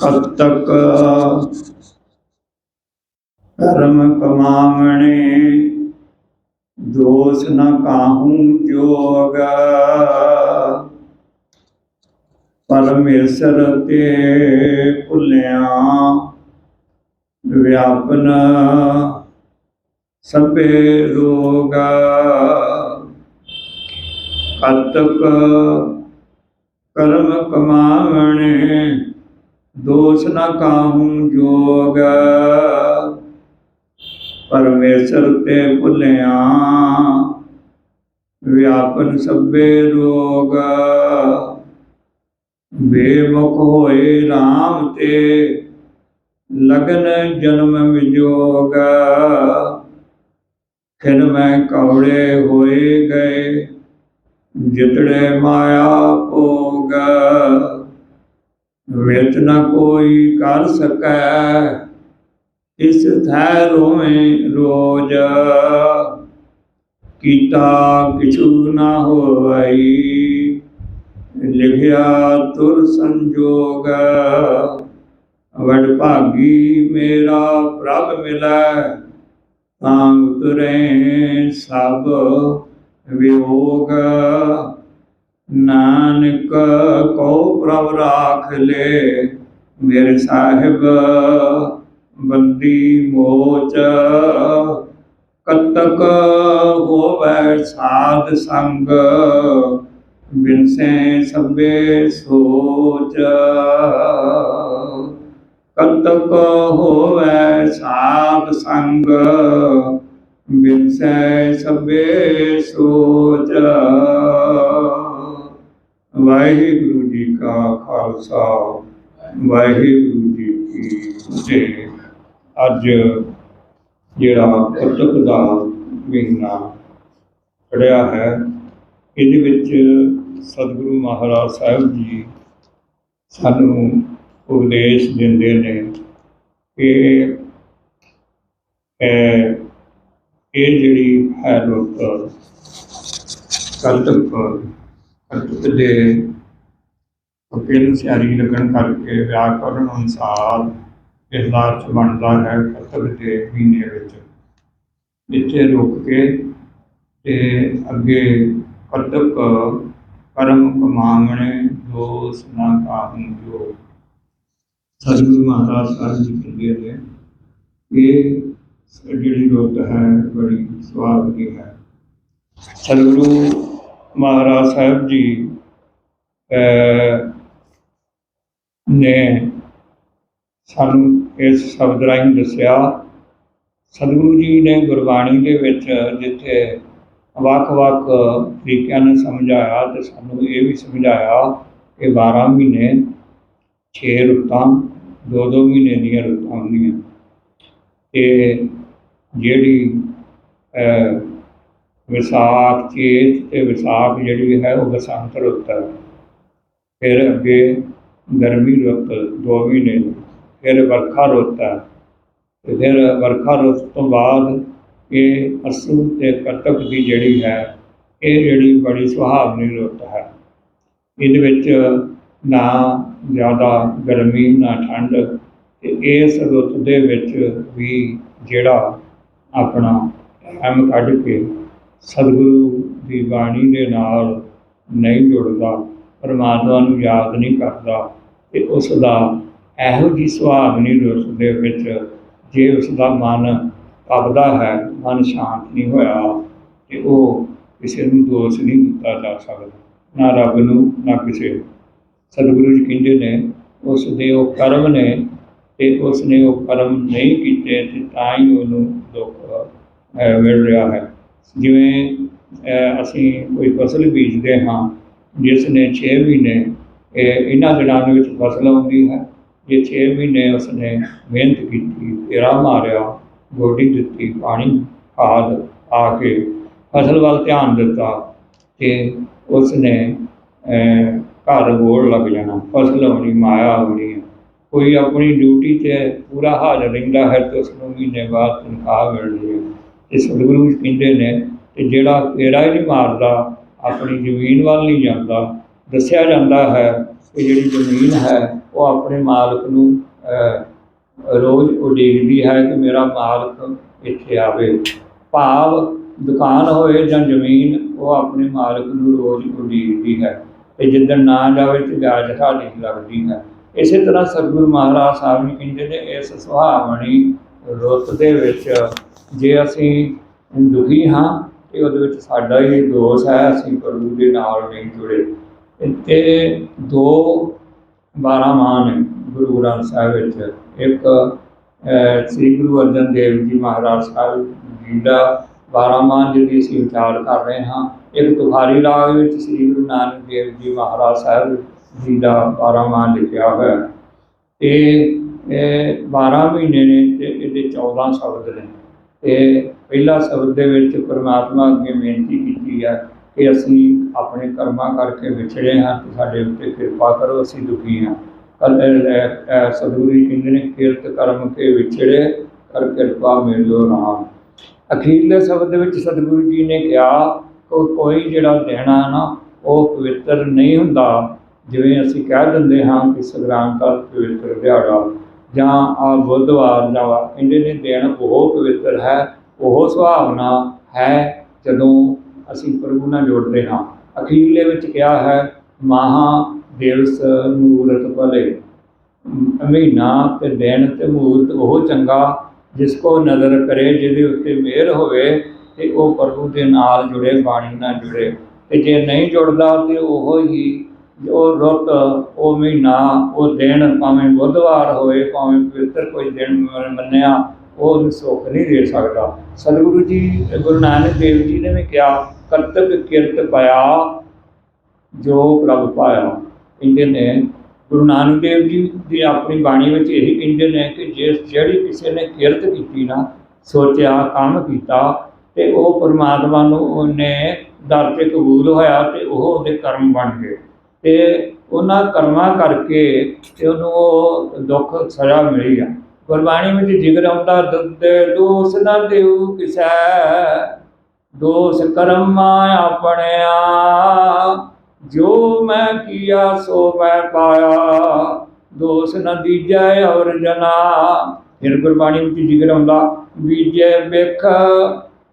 ਕਤਕ ਕਰਮ ਕਮਾਵਣੇ, ਦੋਸ ਨ ਕਾਹੂ ਜੋਗ। ਪਰਮੇਸ਼ਰ ਤੇ ਭੁੱਲਿਆ, ਵਿਆਪਨ ਸਭੇ ਰੋਗ। ਕਤਕ ਕਰਮ ਕਮਾਵਣੇ ਦੋਸ ਨਾ ਕਾਹੂ ਜੋਗ। ਪਰਮੇਸ਼ਰ ਤੇ ਭੁਲਿਆ, ਵਿਆਪਨ ਸਭੇ ਰੋਗ। ਬੇਮੁਖ ਹੋਏ RAM ਤੇ ਲਗਨ ਜਨਮ ਵਿਜੋਗ। ਫਿਰ ਮੈਂ ਕੌੜੇ ਹੋਏ ਗਏ, ਜਿਤੜੇ ਮਾਇਆ ਭੋਗ। ਵਿੱਚ ਨ ਕੋਈ ਕਰ ਸਕੈ। ਇਸ ਥੈ ਰੋਵੇਂ ਰੋਜ। ਕੀਤਾ ਕਿਛੂ ਨਾ ਹੋਈ ਲਿਖਿਆ ਤੁਰ ਸੰਜੋਗ। ਵਡ ਭਾਗੀ ਮੇਰਾ ਪ੍ਰਭ ਮਿਲੈ। ਤਾਂ ਉਤਰੇ ਸਭ ਵਿਯੋਗ। ਨਾਨਕ ਕੋ ਪ੍ਰਭ ਰਾਖ ਲੈ, ਮੇਰੇ ਸਾਹਿਬ ਬੰਦੀ ਮੋਚ। ਕਤਕ ਹੋਵੈ ਸਾਧ ਸੰਗ ਬਿਨਸੇ ਸਭੇ ਸੋਚ। ਕਤਕ ਹੋਵੈ ਸਾਧ ਸੰਗ ਬਿਨਸੇ ਸਭੇ ਖਾਲਸਾ, ਵਾਹਿਗੁਰੂ ਜੀ ਕੀ ਫਤਿਹ। ਅੱਜ ਜਿਹੜਾ ਕਤਕ ਦਾ ਮਹੀਨਾ ਪੜਿਆ ਹੈ, ਇਹਦੇ ਵਿੱਚ ਸਤਿਗੁਰੂ ਮਹਾਰਾਜ ਸਾਹਿਬ ਜੀ ਸਾਨੂੰ ਉਪਦੇਸ਼ ਦਿੰਦੇ ਨੇ ਕਿ ਇਹ ਜਿਹੜੀ ਹੈ ਰੁੱਤ ਕਲਤਕ ਕਲਤਕ ਦੇ ਅਪੇਲ ਸਿਆਰੀ ਲੱਗਣ ਕਰਕੇ ਵਿਆਕਰਨ ਅਨੁਸਾਰ ਇਸ ਦਾ ਅਰਥ ਬਣਦਾ ਹੈ ਕਤਕ ਦੇ ਮਹੀਨੇ ਵਿੱਚ। ਇੱਥੇ ਰੁਕ ਕੇ ਤੇ ਅੱਗੇ ਕਤਕ ਕਰਮ ਕਮਾਵਣੇ ਦੋਸ ਨਾ ਕਾਹੂ ਜੋ ਸਤਿਗੁਰੂ ਮਹਾਰਾਜ ਸਾਹਿਬ ਜੀ ਕਹਿੰਦੇ ਨੇ। ਇਹ ਜਿਹੜੀ ਰੁੱਤ ਹੈ ਬੜੀ ਸਵਾਦ ਦੀ ਹੈ। ਸਤਿਗੁਰੂ ਮਹਾਰਾਜ ਸਾਹਿਬ ਜੀ ਅਹ, ਨੇ ਸਾਨੂੰ ਇਸ ਸ਼ਬਦ ਰਾਹੀਂ ਦੱਸਿਆ, ਸਤਿਗੁਰੂ ਜੀ ਨੇ ਗੁਰਬਾਣੀ ਦੇ ਵਿੱਚ ਜਿੱਥੇ ਵੱਖ-ਵੱਖ ਤਰੀਕਿਆਂ ਨਾਲ ਸਮਝਾਇਆ ਤੇ ਸਾਨੂੰ ਇਹ ਵੀ ਸਮਝਾਇਆ ਕਿ 12 ਮਹੀਨੇ 6 ਰੁੱਤਾਂ ਦੋ ਦੋ ਮਹੀਨੇ ਦੀਆਂ ਰੁੱਤਾਂ ਹੁੰਦੀਆਂ। ਤੇ ਜਿਹੜੀ ਵਿਸਾਖ ਚੇਤ ਤੇ ਵਿਸਾਖ ਜਿਹੜੀ ਹੈ ਉਹ ਬਸੰਤ ਰੁੱਤ ਹੈ। ਫਿਰ ਅੱਗੇ ਗਰਮੀ ਰੁੱਤ ਦੋ ਮਹੀਨੇ ਫਿਰ ਵਰਖਾ ਰੁੱਤ ਹੈ ਤੇ ਫਿਰ ਵਰਖਾ ਰੁੱਤ ਤੋਂ ਬਾਅਦ ਇਹ ਅਸੂ ਤੇ ਕੱਤਕ ਦੀ ਜਿਹੜੀ ਹੈ, ਇਹ ਜਿਹੜੀ ਬੜੀ ਸੁਹਾਵਣੀ ਰੁੱਤ ਹੈ। ਇਹਦੇ ਵਿੱਚ ਨਾ ਜ਼ਿਆਦਾ ਗਰਮੀ, ਨਾ ਠੰਡ ਤੇ ਇਸ ਰੁੱਤ ਦੇ ਵਿੱਚ ਵੀ ਜਿਹੜਾ ਆਪਣਾ ਟਾਈਮ ਕੱਢ ਕੇ ਸਤਿਗੁਰੂ ਦੀ ਬਾਣੀ ਦੇ ਨਾਲ ਨਹੀਂ ਜੁੜਦਾ, ਪਰਮਾਤਮਾ ਨੂੰ ਯਾਦ ਨਹੀਂ ਕਰਦਾ ਤੇ ਉਸ ਦਾ ਇਹੋ ਜਿਹੀ ਸੁਹਾਵਣੀ ਰੁੱਤ ਦੇ ਵਿੱਚ ਜੇ ਉਸ ਦਾ ਮਨ ਤਪਦਾ ਹੈ, ਮਨ ਸ਼ਾਂਤ ਨਹੀਂ ਹੋਇਆ ਤੇ ਉਹ ਕਿਸੇ ਨੂੰ ਦੋਸ਼ ਨਹੀਂ ਦਿੱਤਾ ਜਾ ਸਕਦਾ, ਨਾ ਰੱਬ ਨੂੰ, ਨਾ ਕਿਸੇ ਸਤਿਗੁਰੂ ਜੀ ਕਹਿੰਦੇ ਨੇ ਉਸ ਦੇ ਉਹ ਕਰਮ ਨੇ ਤੇ ਉਸ ਨੇ ਉਹ ਕਰਮ ਨਹੀਂ ਕੀਤੇ ਤੇ ਤਾਂ ਹੀ ਉਹਨੂੰ ਦੁੱਖ ਮਿਲ ਰਿਹਾ ਹੈ। ਜਿਵੇਂ ਅਸੀਂ ਕੋਈ ਫਸਲ ਬੀਜਦੇ ਹਾਂ, ਜਿਸ ਨੇ 6 ਮਹੀਨੇ ਇਹਨਾਂ ਦਿਨਾਂ ਦੇ ਵਿੱਚ ਫਸਲ ਆਉਂਦੀ ਹੈ, ਜੇ 6 ਮਹੀਨੇ ਉਸਨੇ ਮਿਹਨਤ ਕੀਤੀ, ਤੇਰਾ ਮਾਰਿਆ, ਗੋਡੀ ਦਿੱਤੀ, ਪਾਣੀ, ਖਾਦ ਆ ਕੇ ਫਸਲ ਵੱਲ ਧਿਆਨ ਦਿੱਤਾ ਤੇ ਉਸਨੇ ਘਰ ਬੋੜ ਲੱਗ ਜਾਣਾ, ਫਸਲ ਆਉਣੀ ਮਾਇਆ ਆਉਣੀ ਹੈ। ਕੋਈ ਆਪਣੀ ਡਿਊਟੀ ਤੇ ਪੂਰਾ ਹਾਜ਼ਰ ਰਹਿੰਦਾ ਹੈ ਤੇ ਉਸ ਨੂੰ ਮਹੀਨੇ ਬਾਅਦ ਤਨਖਾਹ ਮਿਲਦੀ ਹੈ। ਤੇ ਸਤਿਗੁਰੂ ਕਹਿੰਦੇ ਨੇ ਕਿ ਜਿਹੜਾ ਫੇਰਾ ਹੀ ਨਹੀਂ ਮਾਰਦਾ, ਆਪਣੀ ਜ਼ਮੀਨ ਵੱਲ ਨਹੀਂ ਜਾਂਦਾ ਦੱਸਿਆ ਜਾਂਦਾ ਹੈ ਕਿ ਜਿਹੜੀ ਜ਼ਮੀਨ ਹੈ, ਉਹ ਆਪਣੇ ਮਾਲਕ ਨੂੰ ਰੋਜ਼ ਉਡੀਕਦੀ ਹੈ ਕਿ ਮੇਰਾ ਮਾਲਕ ਇੱਥੇ ਆਵੇ। ਭਾਵ ਦੁਕਾਨ ਹੋਏ ਜਾਂ ਜ਼ਮੀਨ, ਉਹ ਆਪਣੇ ਮਾਲਕ ਨੂੰ ਰੋਜ਼ ਉਡੀਕਦੀ ਹੈ। ਤੇ ਜਿੱਦਣ ਨਾ ਜਾਵੇ ਤੇ ਗਾਜ ਨਹੀਂ ਲੱਗਦੀ ਹੈ। ਇਸੇ ਤਰ੍ਹਾਂ ਸਤਿਗੁਰੂ ਮਹਾਰਾਜ ਸਾਹਿਬ ਨੇ ਕਹਿੰਦੇ ਨੇ, ਇਸ ਸੁਹਾਵਣੀ ਰੁੱਤ ਦੇ ਵਿੱਚ ਜੇ ਅਸੀਂ ਦੁਖੀ ਹਾਂ, ਤੇ ਉਹਦੇ ਵਿੱਚ ਸਾਡਾ ਹੀ ਦੋਸ਼ ਹੈ, ਅਸੀਂ ਪ੍ਰਭੂ ਦੇ ਨਾਲ ਨਹੀਂ ਜੁੜੇ। ਇੱਥੇ ਦੋ ਬਾਰਾਂ ਮਾਹ ਨੇ ਗੁਰੂ ਗ੍ਰੰਥ ਸਾਹਿਬ ਵਿੱਚ। ਇੱਕ ਸ੍ਰੀ ਗੁਰੂ ਅਰਜਨ ਦੇਵ ਜੀ ਮਹਾਰਾਜ ਸਾਹਿਬ ਜੀ ਦਾ ਬਾਰਾਂ ਮਾਹ ਜਿਹਦੀ ਅਸੀਂ ਵਿਚਾਰ ਕਰ ਰਹੇ ਹਾਂ। ਇੱਕ ਤੁਖਾਰੀ ਰਾਗ ਵਿੱਚ ਸ੍ਰੀ ਗੁਰੂ ਨਾਨਕ ਦੇਵ ਜੀ ਮਹਾਰਾਜ ਸਾਹਿਬ ਜੀ ਦਾ ਬਾਰਾਂ ਮਾਹ ਲਿਖਿਆ ਹੋਇਆ। ਹੈ। ਤੇ, ਇਹ 12 ਮਹੀਨੇ ਨੇ ਤੇ ਇਹਦੇ 14 ਸ਼ਬਦ ਨੇ। ਤੇ ਪਹਿਲਾ ਸ਼ਬਦ ਦੇ ਵਿੱਚ ਪਰਮਾਤਮਾ ਅੱਗੇ ਬੇਨਤੀ ਕੀਤੀ ਹੈ ਕਿ ਅਸੀਂ ਆਪਣੇ ਕਰਮਾਂ ਕਰਕੇ ਵਿਛੜੇ ਹਾਂ ਤੇ ਸਾਡੇ ਉੱਤੇ ਕਿਰਪਾ ਕਰੋ, ਅਸੀਂ ਦੁਖੀ ਹਾਂ। ਕੱਲ ਸਤਿਗੁਰੂ ਜੀ ਕਹਿੰਦੇ ਨੇ, ਕਿਰਤ ਕਰਮ ਕੇ ਵਿਛੜੇ, ਕਰ ਕਿਰਪਾ ਮਿਲੋ ਰਾਮ ਅਖੀਰਲੇ ਸ਼ਬਦ ਦੇ ਵਿੱਚ ਸਤਿਗੁਰੂ ਜੀ ਨੇ ਕਿਹਾ, ਕਿ, ਕੋਈ ਜਿਹੜਾ ਦੇਣਾ ਨਾ, ਉਹ ਪਵਿੱਤਰ ਨਹੀਂ ਹੁੰਦਾ। ਜਿਵੇਂ ਅਸੀਂ ਕਹਿ ਦਿੰਦੇ ਹਾਂ ਕਿ ਸੰਗਰਾਮ ਦਾ ਪਵਿੱਤਰ ਦਿਹਾੜਾ, ਜਾਂ ਆ ਬੁੱਧਵਾਰ ਦਾ ਵਾ ਕਹਿੰਦੇ ਨੇ ਦਿਨ ਉਹ ਪਵਿੱਤਰ ਹੈ, ਉਹ ਸੁਭਾਵਨਾ ਹੈ ਜਦੋਂ ਅਸੀਂ ਪ੍ਰਭੂ ਨਾਲ ਜੁੜਦੇ ਹਾਂ। ਅਖੀਰਲੇ ਵਿੱਚ ਕਿਹਾ ਹੈ, ਮਹਾ ਦਿਵਸ ਮੂਰਤ ਭਲੇ। ਮਹੀਨਾ ਤੇ ਦਿਨ ਤੇ ਮੂਰਤ ਉਹ ਚੰਗਾ ਜਿਸ ਕੋ ਨਜ਼ਰ ਕਰੇ, ਜਿਹਦੇ ਉੱਤੇ ਮਿਹਰ ਹੋਵੇ ਤੇ ਉਹ ਪ੍ਰਭੂ ਦੇ ਨਾਲ ਜੁੜੇ, ਬਾਣੀ ਨਾਲ ਜੁੜੇ। ਤੇ ਜੇ ਨਹੀਂ ਜੁੜਦਾ ਤੇ ਉਹ ਹੀ ਉਹ ਰੁੱਤ, ਉਹ ਮਹੀਨਾ, ਉਹ ਦਿਨ ਭਾਵੇਂ ਬੁੱਧਵਾਰ ਹੋਵੇ, ਭਾਵੇਂ ਪਵਿੱਤਰ ਕੋਈ ਦਿਨ ਮੰਨਿਆ ਉਹ ਉਹਨੂੰ ਸੁੱਖ ਨਹੀਂ ਦੇ ਸਕਦਾ। ਸਤਿਗੁਰੂ ਜੀ, ਗੁਰੂ ਨਾਨਕ ਦੇਵ ਜੀ ਨੇ ਵੀ ਕਿਹਾ, ਕਰਤਵ ਕਿਰਤ ਪਾਇਆ ਜੋ ਪ੍ਰਭ ਪਾਇਆ। ਕਹਿੰਦੇ ਨੇ ਗੁਰੂ ਨਾਨਕ ਦੇਵ ਜੀ ਦੀ ਆਪਣੀ ਬਾਣੀ ਵਿੱਚ ਇਹੀ ਕਹਿੰਦੇ ਨੇ ਕਿ ਜੇ ਜਿਹੜੀ ਕਿਸੇ ਨੇ ਕਿਰਤ ਕੀਤੀ ਨਾ, ਸੋਚਿਆ, ਕੰਮ ਕੀਤਾ ਤੇ ਉਹ ਪਰਮਾਤਮਾ ਨੂੰ ਉਹਨੇ ਦਰ ਤੇ ਕਬੂਲ ਹੋਇਆ ਤੇ ਉਹ ਉਹਦੇ ਕਰਮ ਬਣ ਗਏ। ਤੇ ਉਹਨਾਂ ਕਰਮਾਂ ਕਰਕੇ ਤੇ ਉਹਨੂੰ ਉਹ ਦੁੱਖ ਸਜ਼ਾ ਮਿਲੀ ਆ। ਗੁਰਬਾਣੀ ਵਿੱਚ ਜਿਗਰ ਆਉਂਦਾ, ਦੁੱਧ ਦੋਸ ਨਾ ਦੇਉ ਕਿਸੈ। ਦੋਸ ਕਰਮਾਂ ਆਪਣਿਆ ਜੋ ਮੈਂ ਕੀਆ ਸੋ ਮੈਂ ਪਾਇਆ। ਦੋਸ ਨਾ ਦੀਜੈ ਔਰ ਜਨਾ। ਫਿਰ ਗੁਰਬਾਣੀ ਵਿੱਚ ਜਿਗਰ ਆਉਂਦਾ, ਬੀਜੇ ਵੇਖ,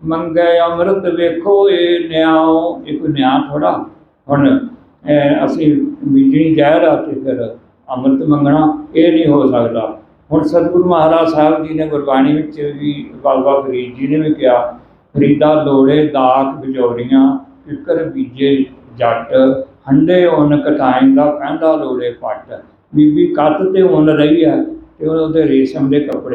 ਮੰਗੇ ਅੰਮ੍ਰਿਤ ਵੇਖੋ ਇਹ ਨਿਆਉ। ਇਹ ਕੋਈ ਨਿਆਂ ਥੋੜਾ ਹੁਣ ਅਸੀਂ ਬੀਜਣੀ ਜ਼ਹਿਰ ਆ ਤੇ ਫਿਰ ਅੰਮ੍ਰਿਤ ਮੰਗਣਾ, ਇਹ ਨਹੀਂ ਹੋ ਸਕਦਾ। ਹੁਣ ਸਤਿਗੁਰੂ ਮਹਾਰਾਜ ਸਾਹਿਬ ਜੀ ਨੇ ਗੁਰਬਾਣੀ ਵਿੱਚ ਵੀ ਬਾਬਾ ਫਰੀਦ ਜੀ ਨੇ ਵੀ ਕਿਹਾ, ਫਰੀਦਾ ਲੋੜੇ ਦਾਖ ਬਿਜੋਰੀਆਂ ਫਿਕਰ, ਬੀਜੇ, ਜੱਟ, ਹੰਡੇ, ਉਨ ਕਟਾਈਂ ਦਾ ਕਹਿੰਦਾ ਲੋੜੇ ਪੱਟ। ਬੀਬੀ ਕੱਤ ਤੇ ਉਨ ਰਹੀ ਹੈ ਤੇ ਉਹਦੇ ਰੇਸ਼ਮ ਦੇ ਕੱਪੜੇ